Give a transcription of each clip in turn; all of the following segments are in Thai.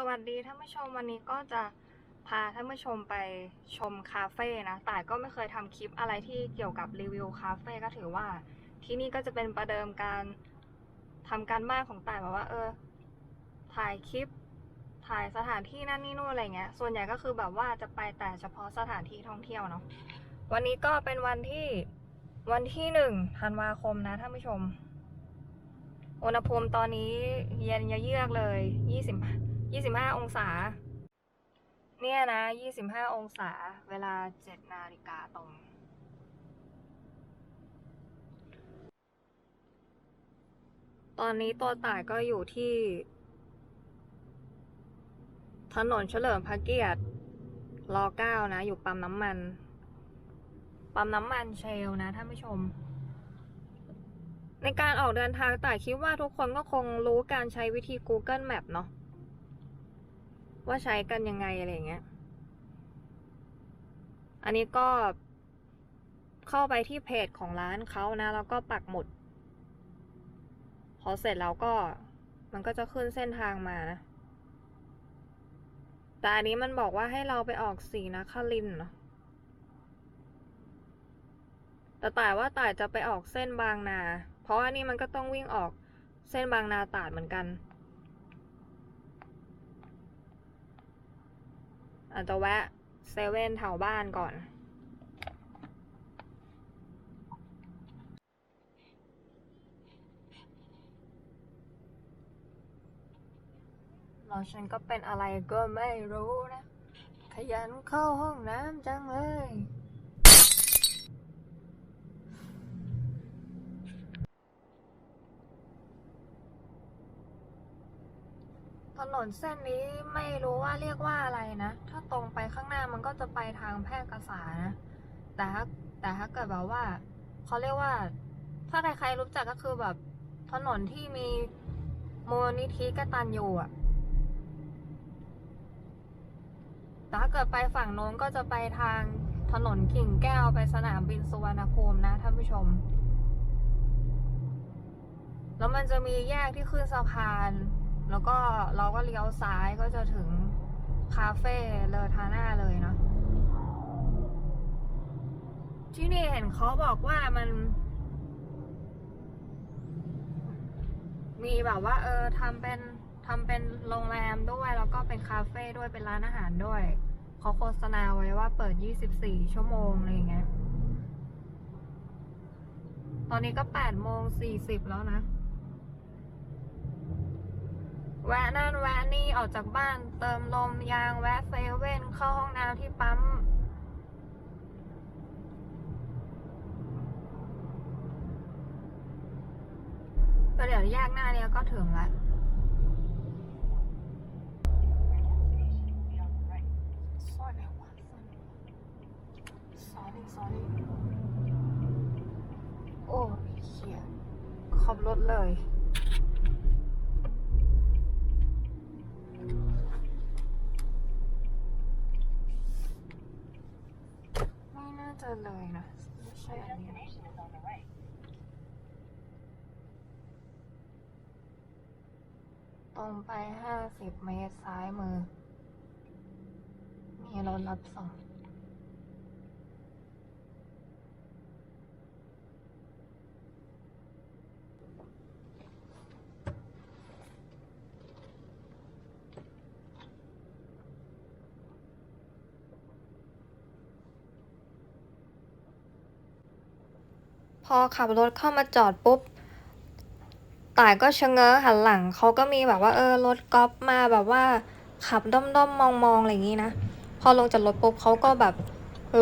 สวัสดีท่านผู้ชมวันนี้ก็จะพาท่านผู้ชมไปชมคาเฟ่นะแต่ก็ไม่เคยทำคลิปอะไรที่เกี่ยวกับรีวิวคาเฟ่ก็ถือว่า ที่นี่ก็จะเป็นประเดิมการทำการบ้านของต่ายแบบว่า เออ ถ่ายคลิป ถ่ายสถานที่นั่นนี่นู่นอะไรเงี้ย ส่วนใหญ่ก็คือแบบว่าจะไปแต่เฉพาะสถานที่ท่องเที่ยวเนาะวันนี้ก็เป็นวันที่วันที่หนึ่งธันวาคมนะท่านผู้ชม อุณหภูมิตอนนี้เย็นเยือกเลยยี่สิบ ยี่สิบห้าองศา เนี่ยนะยี่สิบห้าองศา เวลาเจ็ดนาฬิกาตรง ตอนนี้ตัวต่ายก็อยู่ที่ ถนนเฉลิมพระเกียรติรอเก้านะ อยู่ปั๊มน้ำมัน ปั๊มน้ำมันเชลนะท่านผู้ชมในการออกเดินทางต่ายคิดว่าทุกคนก็คงรู้การใช้วิธี Google Map เนาะ ว่าใช้กันยังไงอะไรเงี้ย อันนี้ก็เข้าไปที่เพจของร้านเขานะ แล้วก็ปักหมุด พอเสร็จแล้วก็มันก็จะขึ้นเส้นทางมานะ แต่อันนี้มันบอกว่าให้เราไปออกสีนะคารินเนาะแต่ต่ายว่าต่ายจะไปออกเส้นบางนา เพราะว่านี่มันก็ต้องวิ่งออกเส้นบางนาตาดเหมือนกัน อาจจะแวะเซเว่นแถวบ้านก่อนแล้วฉันก็เป็นอะไรก็ไม่รู้นะ ขยันเข้าห้องน้ำจังเลย ถ นนเส้นนี้ไม่รู้ว่าเรียกว่าอะไรนะ ถ้าตรงไปข้างหน้ามันก็จะไปทางแพร่กษานะ แต่ถ้าแต่ถ้าเกิดแบบว่าเขาเรียกว่า ถ้าใครๆรู้จักก็คือแบบถนนที่มีมูลนิธิกตันยูอะแต่ถ้าเกิดไปฝั่งโน้นก็จะไปทางถนนกิ่งแก้วไปสนามบินสุวรรณภูมินะท่านผู้ชม แล้วมันจะมีแยกที่ขึ้นสะพาน แล้วก็เราก็เลี้ยวซ้ายก็จะถึงคาเฟ่เลอทาน่าเลยเนาะที่นี่เห็นเขาบอกว่ามัน มีแบบว่า เออทำเป็นทำเป็นโรงแรมด้วย แล้วก็เป็นคาเฟ่ด้วยเป็นร้านอาหารด้วยเขาโฆษณาไว้ว่าเปิด 24 ชั่วโมงอะไรเงี้ย ตอนนี้ก็8โมง40 แล้วนะ แวะนั่นแวะนี่ออกจากบ้านเติมลมยางแวะเซเว่นเข้าห้องน้ำที่ปั๊มก็เดี๋ยวแยกหน้าเนี้ยก็ถึงละซอยไหนวะซอยไหน sorry sorry โอ้ยเหี้ยขับรถเลย ไม่น่าจะเลยนะ ไม่ใช่อันนี้นะ ตรงไปห้าสิบเมตรซ้ายมือ มีรถรับส่งพอขับรถเข้ามาจอดปุ๊บ ต่ายก็ชะเง้อหันหลังเขาก็มีแบบว่าเออรถกอล์ฟมาแบบว่าขับด้อมด้อมมองมองๆอะไรอย่างงี้นะ พอลงจากรถปุ๊บเขาก็แบบ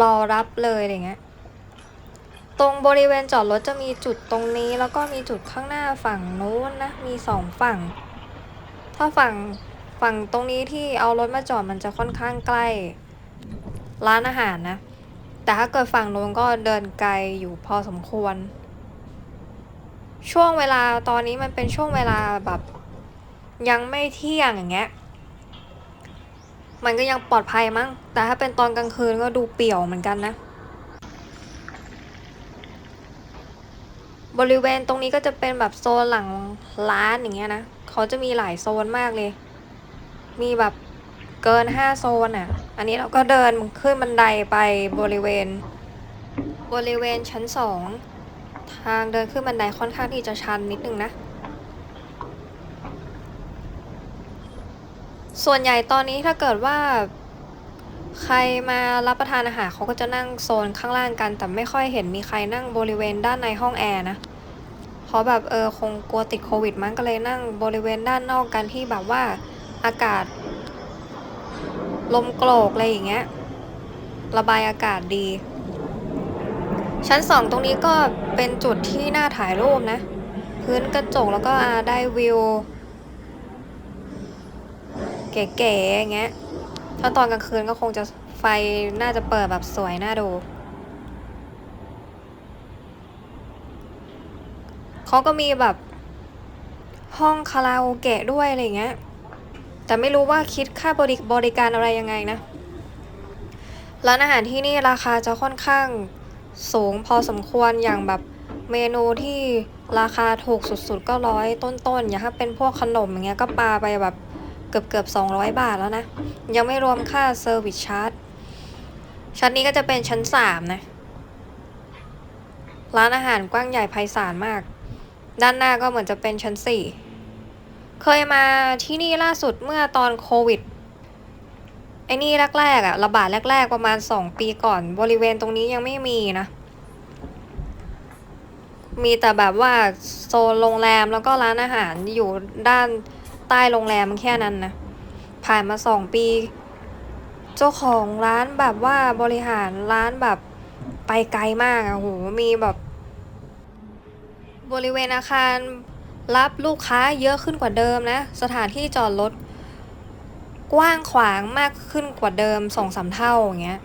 รอรับเลยอะไรเงี้ย ตรงบริเวณจอดรถจะมีจุดตรงนี้ แล้วก็มีจุดข้างหน้าฝั่งนู้นนะ มีสองฝั่ง ถ้าฝั่งฝั่งตรงนี้ที่เอารถมาจอดมันจะค่อนข้างใกล้ ร้านอาหารนะ แต่ถ้าเกิดฝั่งนู้นก็เดินไกลอยู่พอสมควร ช่วงเวลาตอนนี้มันเป็นช่วงเวลาแบบยังไม่เที่ยงอย่างเงี้ย มันก็ยังปลอดภัยมั้ง แต่ถ้าเป็นตอนกลางคืนก็ดูเปี่ยวเหมือนกันนะ บริเวณตรงนี้ก็จะเป็นแบบโซนหลังร้านอย่างเงี้ยนะ เขาจะมีหลายโซนมากเลย มีแบบเกินห้าโซนอะ อันนี้เราก็เดินขึ้นบันไดไปบริเวณ บริเวณชั้นสอง ทางเดินขึ้นบันไดค่อนข้างที่จะชันนิดนึงนะ ส่วนใหญ่ตอนนี้ถ้าเกิดว่า ใครมารับประทานอาหารเขาก็จะนั่งโซนข้างล่างกัน แต่ไม่ค่อยเห็นมีใครนั่งบริเวณด้านในห้องแอร์นะเพราะแบบเออคงกลัวติดโควิดมั้งก็เลยนั่งบริเวณด้านนอกกันที่แบบว่าอากาศ ลมโกรกอะไรอย่างเงี้ยระบายอากาศดี ชั้นสองตรงนี้ก็เป็นจุดที่น่าถ่ายรูปนะ พื้นกระจกแล้วก็ได้วิว เก๋ๆอย่างเงี้ยถ้าตอนกลางคืนก็คงจะไฟน่าจะเปิดแบบสวยน่าดู เขาก็มีแบบ ห้องคาราโอเกะด้วยอะไรเงี้ย แต่ไม่รู้ว่าคิดค่าบริบริการอะไรยังไงนะ ร้านอาหารที่นี่ราคาจะค่อนข้าง สูงพอสมควรอย่างแบบเมนูที่ราคาถูกสุดๆ ก็ร้อยต้นๆ อย่างถ้าเป็นพวกขนมอย่างเงี้ยก็ปาไปแบบเกือบเกือบสองร้อยบาทแล้วนะ ยังไม่รวมค่าเซอร์วิสชาร์จชั้นนี้ก็จะเป็นชั้นสามนะ ร้านอาหารกว้างใหญ่ไพศาลมาก ด้านหน้าก็เหมือนจะเป็นชั้นสี่เคยมาที่นี่ล่าสุดเมื่อตอนโควิด ไอ้นี่แรกๆอะระบาดแรก ๆ ประมาณสองปีก่อน บริเวณตรงนี้ยังไม่มีนะ มีแต่แบบว่าโซนโรงแรมแล้วก็ร้านอาหารอยู่ด้านใต้โรงแรมแค่นั้นนะ ผ่านมาสองปี เจ้าของร้านแบบว่าบริหารร้านแบบไปไกลมากอะโหมีแบบ บริเวณอาคารรับลูกค้าเยอะขึ้นกว่าเดิมนะ สถานที่จอดรถ กว้างขวางมากขึ้นกว่าเดิมสองสามเท่าอย่างเงี้ย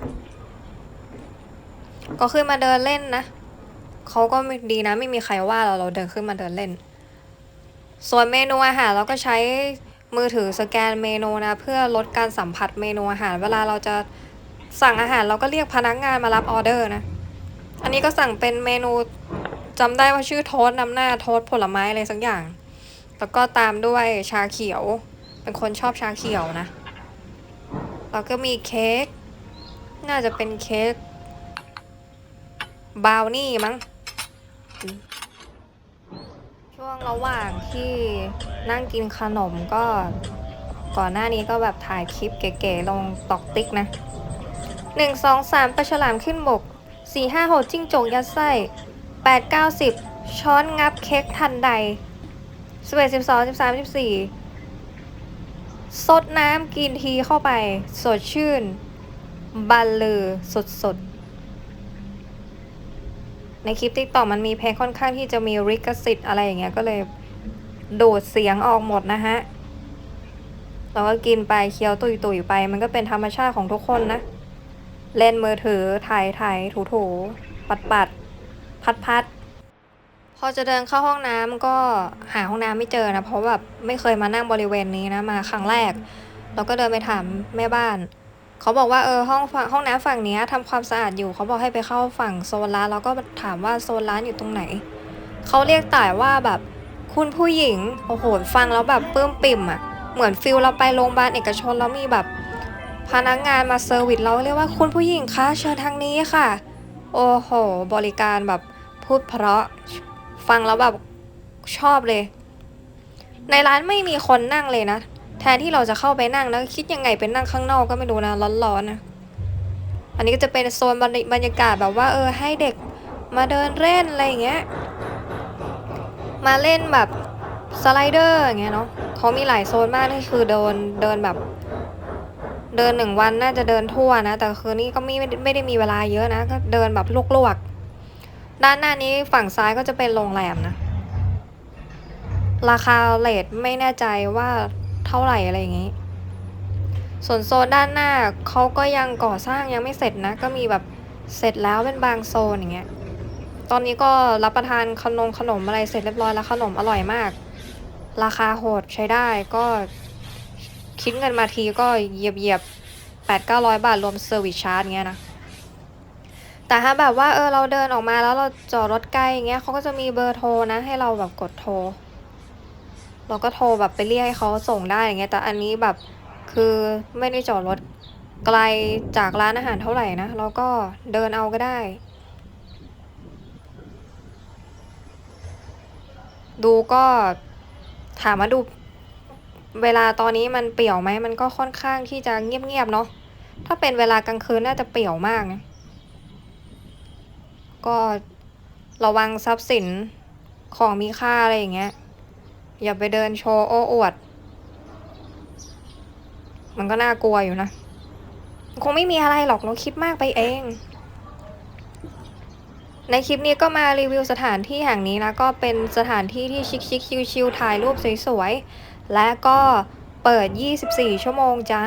ก็ขึ้นมาเดินเล่นนะเขาก็ดีนะไม่มีใครว่าเราเราเดินขึ้นมาเดินเล่น ส่วนเมนูอาหารเราก็ใช้มือถือสแกนเมนูนะ เพื่อลดการสัมผัสเมนูอาหาร เวลาเราจะสั่งอาหารเราก็เรียกพนักงานมารับออเดอร์นะ อันนี้ก็สั่งเป็นเมนูจำได้ว่าชื่อโทสต์นำหน้าโทสผลไม้อะไรสักอย่าง แล้วก็ตามด้วยชาเขียว เป็นคนชอบชาเขียวนะแล้วก็มีเค้ก น่าจะเป็นเค้กบราวนี่มั้ง ช่วงระหว่างที่นั่งกินขนมก็ก่อนหน้านี้ก็แบบถ่ายคลิปเก๋ๆลงตอกติ๊กนะหนึ่งสองสามปลาฉลามขึ้นบกสี่ห้าหกจิ้งจกยัดไส้แปดเก้าสิบช้อนงับเค้กทันใดสิบเอ็ดสิบสองสิบสามสิบสี่ ซดน้ำกินทีเข้าไป สดชื่น บันลือสดสดในคลิปติ๊กต็อกมันมีเพลงค่อนข้างที่จะมีริกสิทธิ์อะไรอย่างเงี้ยก็เลยโดดเสียงออกหมดนะฮะเราก็กินไปเคี้ยวตุยตุยไป มันก็เป็นธรรมชาติของทุกคนนะ เล่นมือถือถ่ายถ่ายถูถูปัดปัดพัดพัด พอจะเดินเข้าห้องน้ำก็หาห้องน้ำไม่เจอนะเพราะแบบไม่เคยมานั่งบริเวณนี้นะมาครั้งแรก เราก็เดินไปถามแม่บ้าน เขาบอกว่าเออห้องห้องน้ำฝั่งนี้ยทำความสะอาดอยู่เขาบอกให้ไปเข้าฝั่งโซนร้านแล้วก็ถามว่าโซนร้านอยู่ตรงไหน เขาเรียกต่ายว่าแบบคุณผู้หญิงโอ้โหฟังแล้วแบบปลื้มปิ่มอะ่ะเหมือนฟิลเราไปโรงพยาบาลเอกชนแล้วมีแบบพนักงานมาเซอร์วิสเราเรียกว่าคุณผู้หญิงคะเชิญทางนี้ค่ะ โอ้โห บริการแบบพูดเพราะ ฟังแล้วแบบชอบเลย ในร้านไม่มีคนนั่งเลยนะ แทนที่เราจะเข้าไปนั่งแล้วคิดยังไงเป็นนั่งข้างนอกก็ไม่รู้นะร้อนๆนะอันนี้ก็จะเป็นโซนบรรยบรรยากาศแบบว่า เออ ให้เด็กมาเดินเล่นอะไรอย่างเงี้ย มาเล่นแบบสไลเดอร์อย่างเงี้ยเนาะเขามีหลายโซนมากนี่คือเดินเดินแบบ เดินหนึ่งวันน่าจะเดินทั่วนะ แต่คืนนี้ก็ไม่ไม่ได้มีเวลาเยอะนะก็เดินแบบลวกๆ ด้านหน้านี้ฝั่งซ้ายก็จะเป็นโรงแรมนะ ราคาเลทไม่แน่ใจว่าเท่าไหร่อะไรอย่างงี้ ส่วนโซนด้านหน้าเขาก็ยังก่อสร้างยังไม่เสร็จนะ ก็มีแบบเสร็จแล้วเป็นบางโซนอย่างเงี้ย ตอนนี้ก็รับประทานขนมขนมอะไรเสร็จเรียบร้อยแล้วขนมอร่อยมาก ราคาโหดใช้ได้ก็คิดเงินมาทีก็เหยียบเหยียบแปดเก้าร้อยบาทรวมเซอร์วิสชาร์จเงี้ยนะ แต่ถ้าแบบว่าเออเราเดินออกมาแล้วเราจอดรถใกล้อย่างเงี้ยเขาก็จะมีเบอร์โทรนะ ให้เราแบบกดโทร เราก็โทรแบบไปเรียกให้เขาส่งได้อย่างเงี้ยแต่อันนี้แบบคือไม่ได้จอดรถไกลจากร้านอาหารเท่าไหร่นะแล้วก็เดินเอาก็ได้ ดูก็ถามมาดูเวลาตอนนี้มันเปี่ยวไหมมันก็ค่อนข้างที่จะเงียบๆเนาะถ้าเป็นเวลากลางคืนน่าจะเปี่ยวมากนะ ก็ระวังทรัพย์สินของมีค่าอะไรอย่างเงี้ย อย่าไปเดินโชว์โอ้อวด มันก็น่ากลัวอยู่นะ คงไม่มีอะไรหรอกเราคิดมากไปเอง ในคลิปนี้ก็มารีวิวสถานที่แห่งนี้นะ ก็เป็นสถานที่ที่ชิคๆชิลๆถ่ายรูปสวยๆ และก็เปิด 24 ชั่วโมงจ้า